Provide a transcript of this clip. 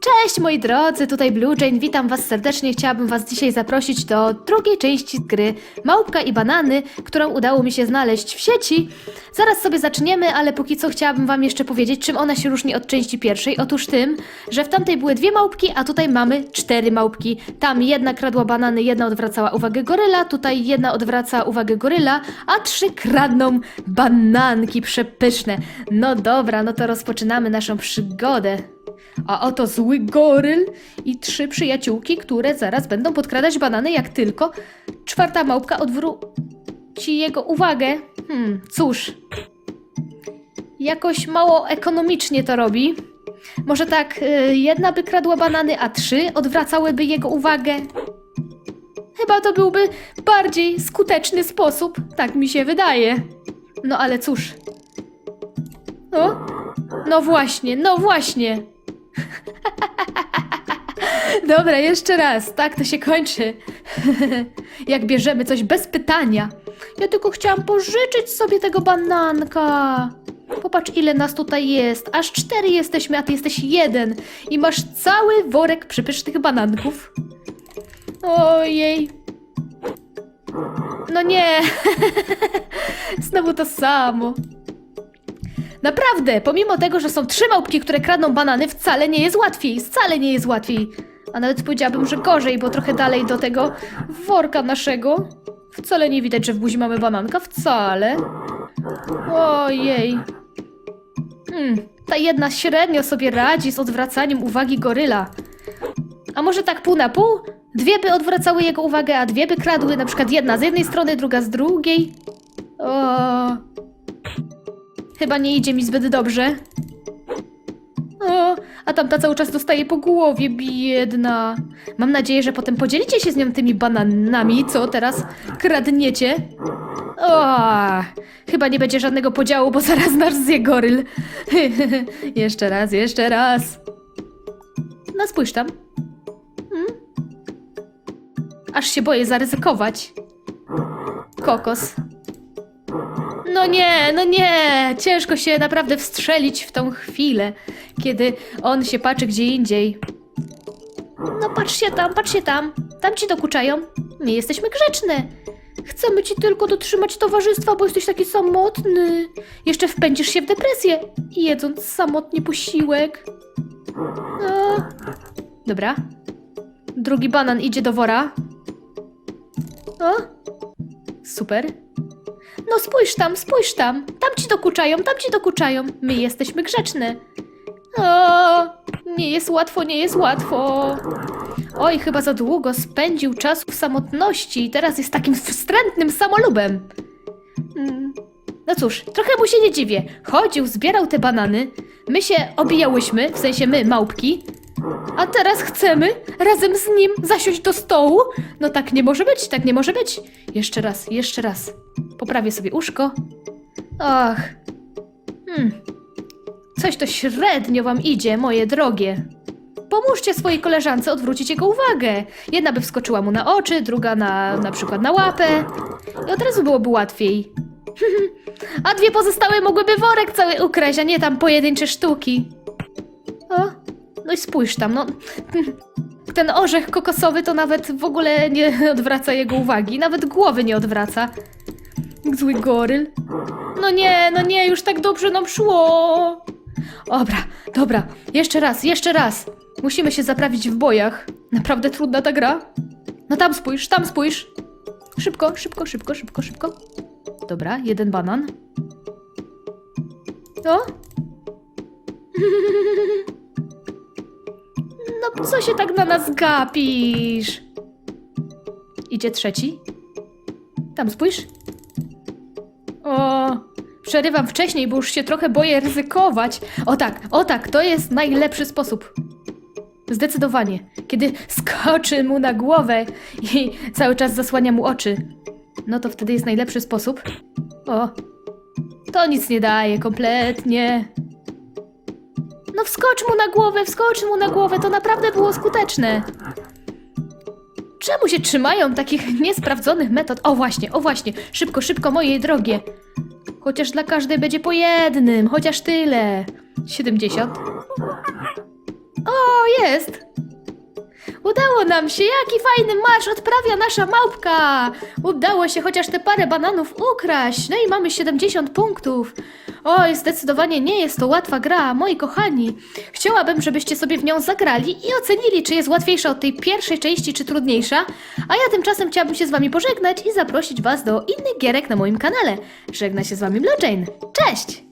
Cześć moi drodzy, tutaj Blue Jane, witam was serdecznie. Chciałabym was dzisiaj zaprosić do drugiej części gry Małpka i Banany, którą udało mi się znaleźć w sieci. Zaraz sobie zaczniemy, ale póki co chciałabym wam jeszcze powiedzieć, czym ona się różni od części pierwszej. Otóż tym, że w tamtej były dwie małpki, a tutaj mamy cztery małpki. Tam jedna kradła banany, jedna odwracała uwagę goryla, tutaj jedna odwraca uwagę goryla, a trzy kradną bananki przepyszne. No dobra, no to rozpoczynamy naszą przygodę. A oto zły goryl i trzy przyjaciółki, które zaraz będą podkradać banany, jak tylko czwarta małpka odwróci jego uwagę. Hmm, cóż. Jakoś mało ekonomicznie to robi. Może tak, y, jedna by kradła banany, a trzy odwracałyby jego uwagę. Chyba to byłby bardziej skuteczny sposób, tak mi się wydaje. No ale cóż. O, no właśnie, no właśnie. Dobra, jeszcze raz. Tak to się kończy. Jak bierzemy coś bez pytania. Ja tylko chciałam pożyczyć sobie tego bananka. Popatrz, ile nas tutaj jest. Aż cztery jesteśmy, a ty jesteś jeden. I masz cały worek przypysznych bananków. Ojej. No nie. Znowu to samo. Naprawdę, pomimo tego, że są trzy małpki, które kradną banany, wcale nie jest łatwiej, wcale nie jest łatwiej. A nawet powiedziałabym, że gorzej, bo trochę dalej do tego worka naszego. Wcale nie widać, że w buzi mamy bananka, wcale. Ojej. Hmm, ta jedna średnio sobie radzi z odwracaniem uwagi goryla. A może tak pół na pół? Dwie by odwracały jego uwagę, a dwie by kradły, na przykład jedna z jednej strony, druga z drugiej. O, Chyba nie idzie mi zbyt dobrze. O, a tamta cały czas dostaje po głowie, biedna. Mam nadzieję, że potem podzielicie się z nią tymi bananami, co teraz kradniecie. O, chyba nie będzie żadnego podziału, bo zaraz nasz zje goryl. jeszcze raz, jeszcze raz. No spójrz tam. Hmm? Aż się boję zaryzykować. Kokos. Nie, no nie! Ciężko się naprawdę wstrzelić w tą chwilę, kiedy on się patrzy gdzie indziej. No patrzcie tam, patrzcie tam. Tam ci dokuczają. My jesteśmy grzeczne. Chcemy ci tylko dotrzymać towarzystwa, bo jesteś taki samotny. Jeszcze wpędzisz się w depresję, jedząc samotnie posiłek. No. Dobra. Drugi banan idzie do wora. O. Super. No spójrz tam, spójrz tam. Tam ci dokuczają, tam ci dokuczają. My jesteśmy grzeczne. O, nie jest łatwo, nie jest łatwo. Oj, chyba za długo spędził czas w samotności i teraz jest takim wstrętnym samolubem. Mm. No cóż, trochę mu się nie dziwię. Chodził, zbierał te banany. My się obijałyśmy, w sensie my, małpki. A teraz chcemy razem z nim zasiąść do stołu? No tak nie może być, tak nie może być. Jeszcze raz, jeszcze raz. Poprawię sobie uszko. Ach. Hmm. Coś to średnio wam idzie, moje drogie. Pomóżcie swojej koleżance odwrócić jego uwagę. Jedna by wskoczyła mu na oczy, druga na, na przykład na łapę. I od razu byłoby łatwiej. A dwie pozostałe mogłyby worek cały ukraść, a nie tam pojedyncze sztuki. O, no i spójrz tam, no. Ten orzech kokosowy to nawet w ogóle nie odwraca jego uwagi, nawet głowy nie odwraca. Zły goryl. No nie, no nie, już tak dobrze nam szło. Dobra, dobra, jeszcze raz, jeszcze raz. Musimy się zaprawić w bojach. Naprawdę trudna ta gra. No tam spójrz, tam spójrz. Szybko, szybko, szybko, szybko, szybko. Dobra, jeden banan. O? No co się tak na nas gapisz? Idzie trzeci. Tam spójrz. O, przerywam wcześniej, bo już się trochę boję ryzykować. O tak, o tak, to jest najlepszy sposób. Zdecydowanie. Kiedy skoczy mu na głowę i cały czas zasłania mu oczy. No to wtedy jest najlepszy sposób. O, to nic nie daje kompletnie. No wskocz mu na głowę, wskocz mu na głowę, to naprawdę było skuteczne. Czemu się trzymają takich niesprawdzonych metod? O właśnie, o właśnie, szybko, szybko, moje drogie. Chociaż dla każdej będzie po jednym, chociaż tyle. 70. O, jest! Udało nam się! Jaki fajny marsz odprawia nasza małpka! Udało się chociaż te parę bananów ukraść! No i mamy 70 punktów. Oj, zdecydowanie nie jest to łatwa gra, moi kochani. Chciałabym, żebyście sobie w nią zagrali i ocenili, czy jest łatwiejsza od tej pierwszej części, czy trudniejsza. A ja tymczasem chciałabym się z wami pożegnać i zaprosić was do innych gierek na moim kanale. Żegna się z wami Blue Jane. Cześć!